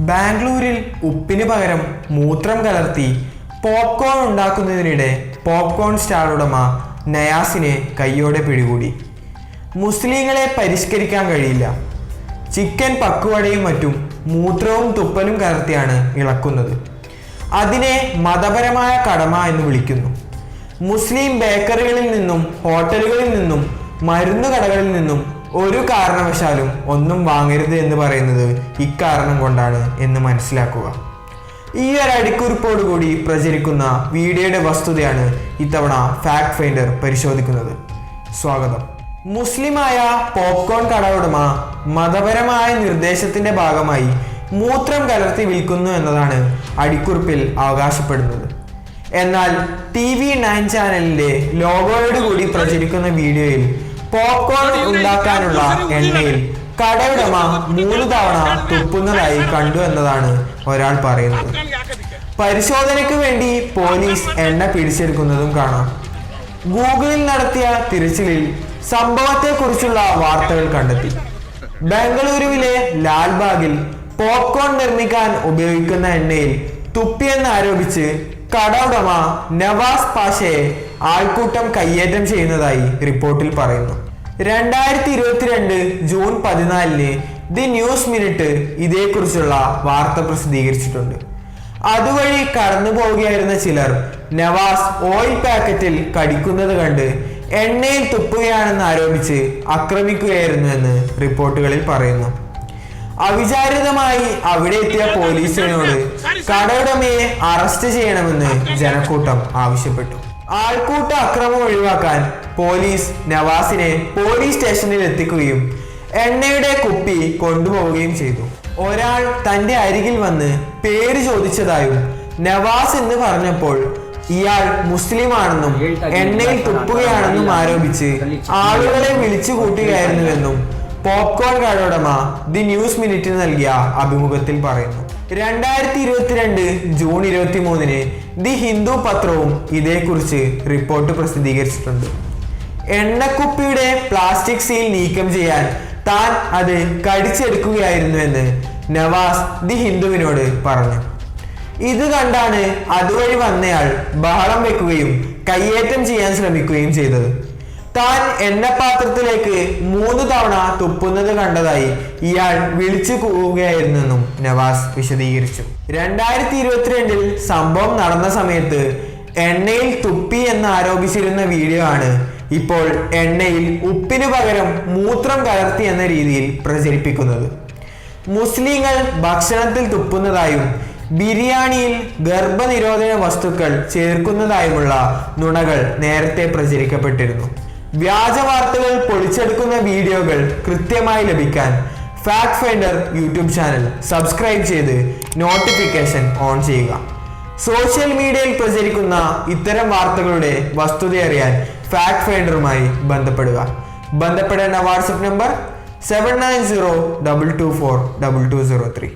ബാംഗ്ലൂരിൽ ഉപ്പിന് പകരം മൂത്രം കലർത്തി പോപ്കോൺ ഉണ്ടാക്കുന്നതിനിടെ പോപ്കോൺ സ്റ്റാർ ഉടമ നയാസിനെ കയ്യോടെ പിടികൂടി. മുസ്ലിങ്ങളെ പരിഷ്കരിക്കാൻ കഴിയില്ല. ചിക്കൻ പക്കുവടയും മറ്റും മൂത്രവും തുപ്പലും കലർത്തിയാണ് ഇളക്കുന്നത്. അതിനെ മതപരമായ കടമ എന്ന് വിളിക്കുന്നു. മുസ്ലിം ബേക്കറികളിൽ നിന്നും ഹോട്ടലുകളിൽ നിന്നും മരുന്ന് കടകളിൽ നിന്നും ഒരു കാരണവശാലും ഒന്നും വാങ്ങരുത് എന്ന് പറയുന്നത് ഇക്കാരണം കൊണ്ടാണ് എന്ന് മനസ്സിലാക്കുക. ഈ ഒരു അടിക്കുറിപ്പോട് കൂടി പ്രചരിക്കുന്ന വീഡിയോയുടെ വസ്തുതയാണ് ഇത്തവണ ഫാക്ട് ഫൈൻഡർ പരിശോധിക്കുന്നത്. സ്വാഗതം. മുസ്ലിമായ പോപ്കോൺ കട ഉടമ മതപരമായ നിർദ്ദേശത്തിന്റെ ഭാഗമായി മൂത്രം കലർത്തി വിൽക്കുന്നു എന്നതാണ് അടിക്കുറിപ്പിൽ അവകാശപ്പെടുന്നത്. എന്നാൽ ടി വി നയൻ ചാനലിന്റെ ലോഗോയോട് കൂടി പ്രചരിക്കുന്ന വീഡിയോയിൽ പോപ്കോൺ ഉണ്ടാക്കാനുള്ള എണ്ണയിൽ കടയുടമ മൂന്ന് തവണ തുപ്പുന്നതായി കണ്ടു എന്നതാണ് ഒരാൾ പറയുന്നത്. പരിശോധനയ്ക്ക് വേണ്ടി പോലീസ് എണ്ണ പിടിച്ചെടുക്കുന്നതും കാണാം. ഗൂഗിളിൽ നടത്തിയ തിരച്ചിലിൽ സംഭവത്തെക്കുറിച്ചുള്ള വാർത്തകൾ കണ്ടെത്തി. ബംഗളൂരുവിലെ ലാൽബാഗിൽ പോപ്കോൺ നിർമ്മിക്കാൻ ഉപയോഗിക്കുന്ന എണ്ണയിൽ തുപ്പിയെന്ന് ആരോപിച്ച് കട ഉടമ നവാസ് പാഷയെ ആൾക്കൂട്ടം കയ്യേറ്റം ചെയ്യുന്നതായി റിപ്പോർട്ടിൽ പറയുന്നു. രണ്ടായിരത്തി ഇരുപത്തിരണ്ട് ജൂൺ പതിനാലിന് ദി ന്യൂസ് മിനിറ്റ് ഇതേക്കുറിച്ചുള്ള വാർത്ത പ്രസിദ്ധീകരിച്ചിട്ടുണ്ട്. അതുവഴി കടന്നു പോവുകയായിരുന്ന ചിലർ നവാസ് ഓയിൽ പാക്കറ്റിൽ കടിക്കുന്നത് കണ്ട് എണ്ണയിൽ തുപ്പുകയാണെന്ന് ആരോപിച്ച് ആക്രമിക്കുകയായിരുന്നുവെന്ന് റിപ്പോർട്ടുകളിൽ പറയുന്നു. അവിചാരിതമായി അവിടെ എത്തിയ പോലീസിനോട് കടയുടമയെ അറസ്റ്റ് ചെയ്യണമെന്ന് ജനക്കൂട്ടം ആവശ്യപ്പെട്ടു. ആൾക്കൂട്ട അക്രമം ഒഴിവാക്കാൻ പോലീസ് നവാസിനെ പോലീസ് സ്റ്റേഷനിൽ എത്തിക്കുകയും എണ്ണയുടെ കുപ്പി കൊണ്ടുപോവുകയും ചെയ്തു. ഒരാൾ തന്റെ അരികിൽ വന്ന് പേര് ചോദിച്ചതായും നവാസ് എന്ന് പറഞ്ഞപ്പോൾ ഇയാൾ മുസ്ലിമാണെന്നും എണ്ണയിൽ തുപ്പുകയാണെന്നും ആരോപിച്ച് ആളുകളെ വിളിച്ചു കൂട്ടുകയായിരുന്നുവെന്നും പോപ്കോൺ കടയുടമ ദി ന്യൂസ് മിനിറ്റിന് നൽകിയ അഭിമുഖത്തിൽ പറയുന്നു. രണ്ടായിരത്തി ഇരുപത്തിരണ്ട് ജൂൺ ഇരുപത്തി മൂന്നിന് ദി ഹിന്ദു പത്രവും ഇതേക്കുറിച്ച് റിപ്പോർട്ട് പ്രസിദ്ധീകരിച്ചിട്ടുണ്ട്. എണ്ണക്കുപ്പിയുടെ പ്ലാസ്റ്റിക് സീൽ നീക്കം ചെയ്യാൻ താൻ അത് കടിച്ചെടുക്കുകയായിരുന്നുവെന്ന് നവാസ് ദി ഹിന്ദുവിനോട് പറഞ്ഞു. ഇത് കണ്ടാണ് അതുവഴി വന്നയാൾ ബഹളം വെക്കുകയും കയ്യേറ്റം ചെയ്യാൻ ശ്രമിക്കുകയും ചെയ്തത്. താൻ എണ്ണപ്പാത്രത്തിലേക്ക് മൂന്ന് തവണ തുപ്പുന്നത് കണ്ടതായി ഇയാൾ വിളിച്ചു കൂവുകയായിരുന്നെന്നും നവാസ് വിശദീകരിച്ചു. രണ്ടായിരത്തി ഇരുപത്തിരണ്ടിൽ സംഭവം നടന്ന സമയത്ത് എണ്ണയിൽ തുപ്പി എന്ന് ആരോപിച്ചിരുന്ന വീഡിയോ ആണ് ഇപ്പോൾ എണ്ണയിൽ ഉപ്പിനു പകരം മൂത്രം കലർത്തി എന്ന രീതിയിൽ പ്രചരിപ്പിക്കുന്നത്. മുസ്ലിങ്ങൾ ഭക്ഷണത്തിൽ തുപ്പുന്നതായും ബിരിയാണിയിൽ ഗർഭനിരോധന വസ്തുക്കൾ ചേർക്കുന്നതായുമുള്ള നുണകൾ നേരത്തെ പ്രചരിക്കപ്പെട്ടിരുന്നു. വ്യാജ വാർത്തകൾ പൊളിച്ചെടുക്കുന്ന വീഡിയോകൾ കൃത്യമായി ലഭിക്കാൻ fact finder YouTube channel subscribe ചെയ്ത് നോട്ടിഫിക്കേഷൻ ഓൺ ചെയ്യുക. സോഷ്യൽ മീഡിയയിൽ പ്രചരിക്കുന്ന ഇത്തരം വാർത്തകളുടെ വസ്തുത അറിയാൻ ഫാക്ട് ഫൈൻഡറുമായി ബന്ധപ്പെടുക. ബന്ധപ്പെടേണ്ട WhatsApp number seven nine zero double two four double two zero three